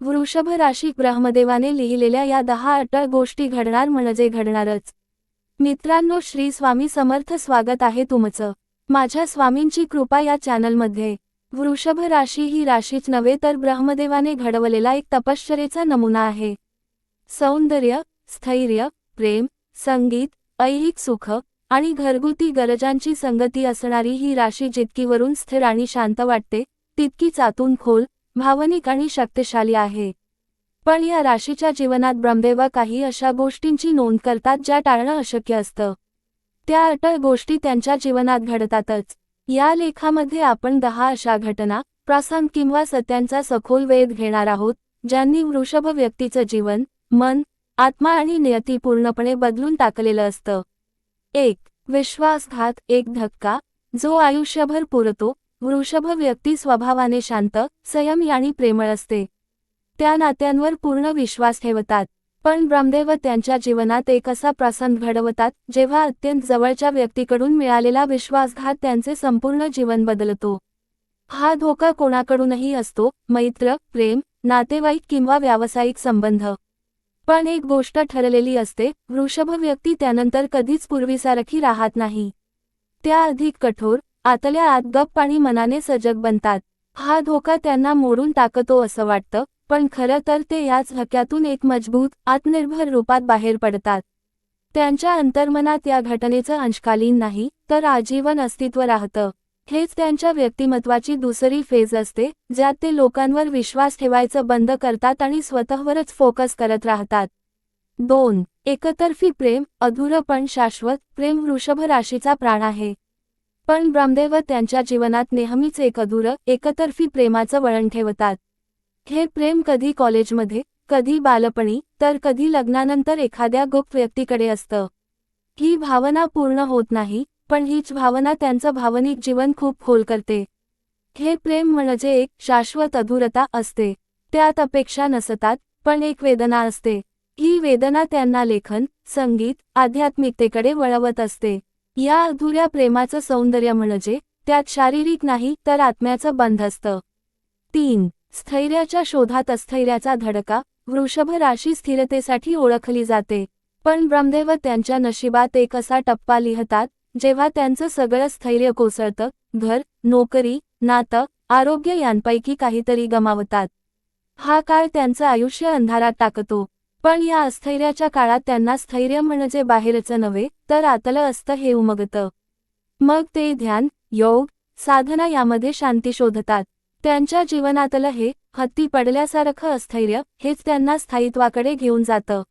वृषभ राशी ब्रह्मदेवाने लिहिलेल्या या दहा अटळ गोष्टी घडणार म्हणजे घडणारच. मित्रांनो श्री स्वामी समर्थ स्वागत आहे तुमचं. माझ्या स्वामींची कृपा या चॅनलमध्ये. वृषभ राशी ही राशीच नव्हे तर ब्रह्मदेवाने घडवलेला एक तपश्चरेचा नमुना आहे. सौंदर्य स्थैर्य प्रेम संगीत ऐहिक सुख आणि घरगुती गरजांची संगती असणारी ही राशी जितकी वरून स्थिर आणि शांत वाटते तितकीच आतून खोल भावनिक आणि शक्तिशाली आहे. पण या राशीच्या जीवनात ब्रह्मदेव काही अशा गोष्टींची नोंद करतात ज्या टाळणं अशक्य असतं. त्या अटळ गोष्टी त्यांच्या जीवनात घडतातच. या लेखामध्ये आपण दहा अशा घटना प्रसंग किंवा सत्यांचा सखोल वेध घेणार आहोत ज्यांनी वृषभ व्यक्तीचं जीवन मन आत्मा आणि नियती पूर्णपणे बदलून टाकलेलं असतं. एक विश्वासघात एक धक्का जो आयुष्यभर पुरतो वृषभ व्यक्ती स्वभावाने शांत संयमी आणि प्रेमळ असते. त्या नात्यांवर पूर्ण विश्वास ठेवतात. पण ब्रह्मदेव त्यांच्या जीवनात एक असा प्रसंग घडवतात जेव्हा अत्यंत जवळच्या व्यक्तीकडून मिळालेला विश्वासघात त्यांचे संपूर्ण जीवन बदलतो. हा धोका कोणाकडूनही असतो मैत्र प्रेम नातेवाईक किंवा व्यावसायिक संबंध. पण एक गोष्ट ठरलेली असते वृषभ व्यक्ती त्यानंतर कधीच पूर्वीसारखी राहत नाही. त्या अधिक कठोर आतल्या आत गप्प आणि मनाने सजग बनतात. हा धोका त्यांना मोडून टाकतो असं वाटतं पण खरं तर ते याच धक्क्यातून एक मजबूत आत्मनिर्भर रूपात बाहेर पडतात. त्यांच्या अंतर्मनात या घटनेचं अंशकालीन नाही तर आजीवन अस्तित्व राहतं. हेच त्यांच्या व्यक्तिमत्वाची दुसरी फेज असते ज्यात ते लोकांवर विश्वास ठेवायचं बंद करतात आणि स्वतःवरच फोकस करत राहतात. दोन एकतर्फी प्रेम अधुरं पण शाश्वत प्रेम वृषभ राशीचा प्राण आहे. पण ब्रह्मदेव त्यांच्या जीवनात नेहमीच एक अधुरं एकतर्फी प्रेमाचं वळण ठेवतात. हे प्रेम कधी कॉलेजमध्ये कधी बालपणी तर कधी लग्नानंतर एखाद्या गुप्त व्यक्तीकडे असतं. ही भावना पूर्ण होत नाही पण हीच भावना त्यांचं भावनिक जीवन खूप खोल करते. हे प्रेम म्हणजे एक शाश्वत अधुरता असते. त्यात अपेक्षा नसतात पण एक वेदना असते. ही वेदना त्यांना लेखन संगीत आध्यात्मिकतेकडे वळवत असते. या अधुऱ्या प्रेमाचं सौंदर्य म्हणजे त्यात शारीरिक नाही तर आत्म्याचं बंध असतं तीन स्थैर्याच्या शोधात अस्थैर्याचा धडका वृषभ राशी स्थिरतेसाठी ओळखली जाते. पण ब्रह्मदेव त्यांच्या नशिबात एक असा टप्पा लिहतात जेव्हा त्यांचं सगळं स्थैर्य कोसळतं घर नोकरी नातं आरोग्य यांपैकी काहीतरी गमावतात. हा काळ त्यांचं आयुष्य अंधारात टाकतो. पण या अस्थैर्याच्या काळात त्यांना स्थैर्य म्हणजे बाहेरचं नव्हे तर आतलं असतं हे उमगतं. मग ते ध्यान योग साधना यामध्ये शांती शोधतात. त्यांच्या जीवनातलं हे हत्ती पडल्यासारखं अस्थैर्य हेच त्यांना स्थायित्वाकडे घेऊन जातं.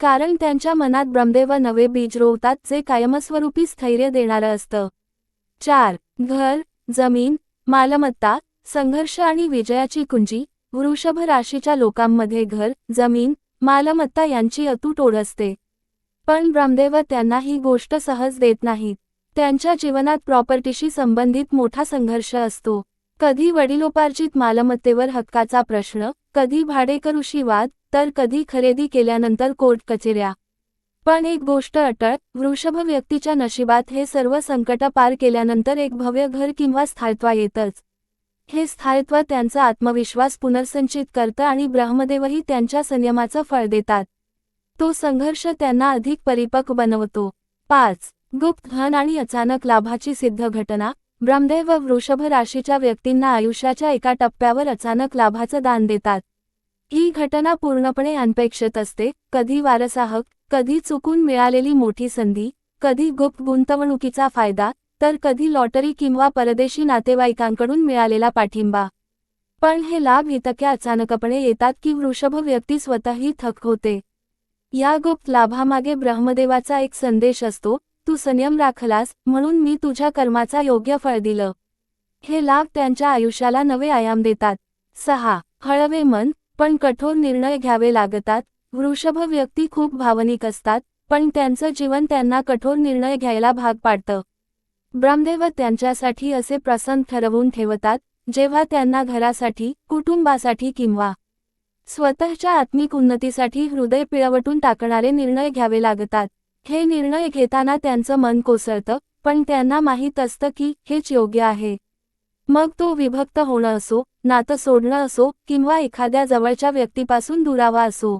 कारण त्यांच्या मनात ब्रह्मदेव नवे बीज रोवतात जे कायमस्वरूपी स्थैर्य देणारं असतं. चार घर जमीन मालमत्ता संघर्ष आणि विजयाची कुंजी वृषभ राशीच्या लोकांमध्ये घर जमीन मालमत्ता यांची अतूट ओढ असते. पण ब्रह्मदेव त्यांना ही गोष्ट सहज देत नाहीत. त्यांच्या जीवनात प्रॉपर्टीशी संबंधित मोठा संघर्ष असतो. कधी वडिलोपार्जित मालमत्तेवर हक्काचा प्रश्न कधी भाडेकरूशी वाद तर कधी खरेदी केल्यानंतर कोर्ट कचेऱ्या. पण एक गोष्ट अटळ वृषभ व्यक्तीच्या नशिबात हे सर्व संकट पार केल्यानंतर एक भव्य घर किंवा स्थायत्वा येतच. हे स्थायित्व त्यांचा आत्मविश्वास पुनर्संचित करतं आणि ब्रह्मदेवही त्यांच्या संयमाचं फळ देतात. तो संघर्ष त्यांना अधिक परिपक्व बनवतो. पाच. गुप्त धन आणि अचानक लाभाची सिद्ध घटना. ब्रह्मदेव व वृषभ राशीच्या व्यक्तींना आयुष्याच्या एका टप्प्यावर अचानक लाभाचं दान देतात. ही घटना पूर्णपणे अनपेक्षित असते. कधी वारसाहक कधी चुकून मिळालेली मोठी संधी कधी गुप्त गुंतवणुकीचा फायदा तर कधी लॉटरी किंवा परदेशी नातेवाईकांकडून मिळालेला पाठिंबा. पण हे लाभ इतक्या अचानकपणे येतात की वृषभ व्यक्ती स्वतःही थक होते. या गुप्त लाभामागे ब्रह्मदेवाचा एक संदेश असतो तू संयम राखलास म्हणून मी तुझ्या कर्माचा योग्य फळ दिलं. हे लाभ त्यांच्या आयुष्याला नवे आयाम देतात. सहा. हळवे मन पण कठोर निर्णय घ्यावे लागतात. वृषभ व्यक्ती खूप भावनिक असतात पण त्यांचं जीवन त्यांना कठोर निर्णय घ्यायला भाग पाडतं. ब्रह्मदेव त्यांच्यासाठी असे प्रसंग ठरवून ठेवतात जेव्हा त्यांना घरासाठी कुटुंबासाठी किंवा स्वतःच्या आत्मिक उन्नतीसाठी हृदय पिळवटून टाकणारे निर्णय घ्यावे लागतात. हे निर्णय घेताना त्यांचं मन कोसळतं पण त्यांना माहीत असतं की हेच योग्य आहे. मग तो विभक्त होणं असो नातं सोडणं असो किंवा एखाद्या जवळच्या व्यक्तीपासून दुरावा असो.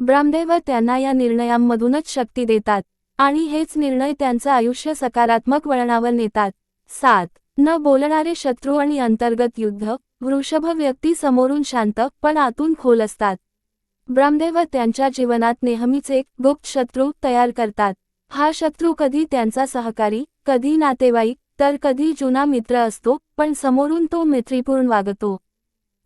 ब्रह्मदेव त्यांना या निर्णयांमधूनच शक्ती देतात. आणि हेच निर्णय त्यांचं आयुष्य सकारात्मक वळणावर नेतात. सात. न बोलणारे शत्रू आणि अंतर्गत युद्ध. वृषभ व्यक्ती समोरून शांत पण आतून खोल असतात. ब्रह्मदेव त्यांच्या जीवनात नेहमीच एक गुप्त शत्रू तयार करतात. हा शत्रू कधी त्यांचा सहकारी कधी नातेवाईक तर कधी जुना मित्र असतो पण समोरून तो मैत्रीपूर्ण वागतो.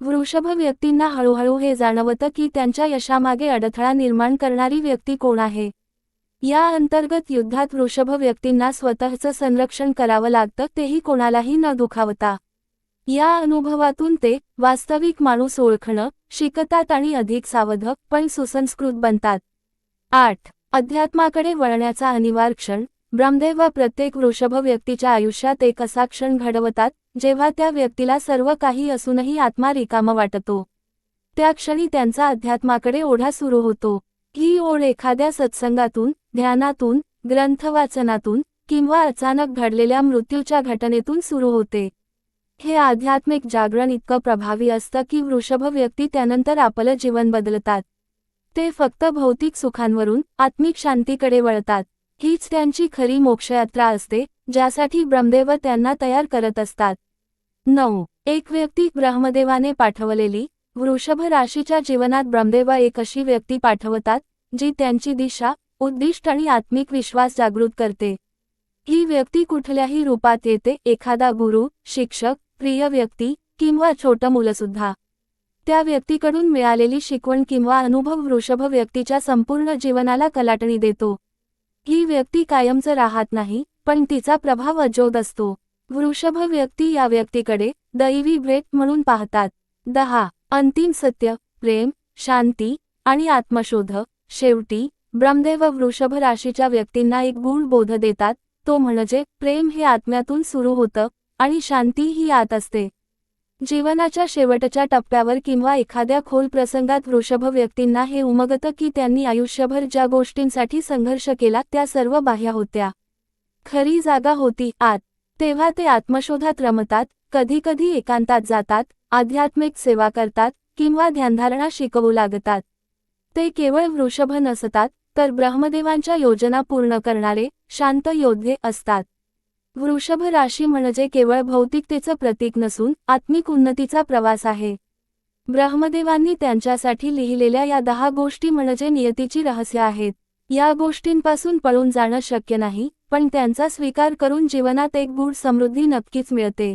वृषभ व्यक्तींना हळूहळू हे जाणवतं की त्यांच्या यशामागे अडथळा निर्माण करणारी व्यक्ती कोण आहे? या अंतर्गत युद्धात वृषभ व्यक्तींना स्वतःचं संरक्षण करावं लागतं तेही कोणालाही न दुखावता. या अनुभवातून ते वास्तविक माणूस ओळखणं शिकतात आणि अधिक सावधक पण सुसंस्कृत बनतात. आठ. अध्यात्माकडे वळण्याचा अनिवार्य क्षण. ब्रह्मदेव व प्रत्येक वृषभ व्यक्तीच्या आयुष्यात एक असा क्षण घडवतात जेव्हा त्या व्यक्तीला सर्व काही असूनही आत्मा रिकाम वाटतो. त्या क्षणी त्यांचा अध्यात्माकडे ओढा सुरू होतो. ही ओढ एखाद्या सत्संगातून ध्यानातून ग्रंथवाचनातून किंवा अचानक घडलेल्या मृत्यूच्या घटनेतून सुरू होते. हे आध्यात्मिक जागरण इतकं प्रभावी असतं की वृषभ व्यक्ती त्यानंतर आपलं जीवन बदलतात. ते फक्त भौतिक सुखांवरून आत्मिक शांतीकडे वळतात. हीच त्यांची खरी मोक्षयात्रा असते ज्यासाठी ब्रह्मदेव त्यांना तयार करत असतात. नऊ. एक व्यक्ती ब्रह्मदेवाने पाठवलेली वृषभ राशीच्या जीवनात ब्रह्मदेवा एक अशी व्यक्ती पाठवतात जी त्यांची दिशा उद्दिष्ट आणि आत्मिक विश्वास जागृत करते. ही व्यक्ती कुठल्याही रूपात येते एखादा गुरु शिक्षक प्रिय व्यक्ती किंवा छोटं मुलंसुद्धा. त्या व्यक्तीकडून मिळालेली शिकवण किंवा अनुभव वृषभ व्यक्तीच्या संपूर्ण जीवनाला कलाटणी देतो. ही व्यक्ती कायमचं राहत नाही पण तिचा प्रभाव अजोद असतो. वृषभ व्यक्ती या व्यक्तीकडे दैवी भेट म्हणून पाहतात. दहा अंतिम सत्य प्रेम शांती आणि आत्मशोध. शेवटी ब्रह्मदेव वृषभ राशीच्या व्यक्तींना एक गुण बोध देतात. तो म्हणजे प्रेम हे आत्म्यातून सुरू होतं आणि शांती ही आत असते. जीवनाच्या शेवटच्या टप्प्यावर किंवा एखाद्या खोल प्रसंगात वृषभ व्यक्तींना हे उमगतं की त्यांनी आयुष्यभर ज्या गोष्टींसाठी संघर्ष केला त्या सर्व बाह्या होत्या. खरी जागा होती आत. तेव्हा ते आत्मशोधात रमतात कधीकधी एकांतात जातात आध्यात्मिक सेवा करतात किंवा ध्यानधारणा शिकवू लागतात. ते केवळ वृषभ नसतात तर ब्रह्मदेवांच्या योजना पूर्ण करणारे शांत योद्धे असतात. वृषभ राशी म्हणजे केवळ भौतिकतेचं प्रतीक नसून आत्मिक उन्नतीचा प्रवास आहे. ब्रह्मदेवांनी त्यांच्यासाठी लिहिलेल्या या दहा गोष्टी म्हणजे नियतीची रहस्य आहेत. या गोष्टींपासून पळून जाणं शक्य नाही पण त्यांचा स्वीकार करून जीवनात एक गूढ समृद्धी नक्कीच मिळते.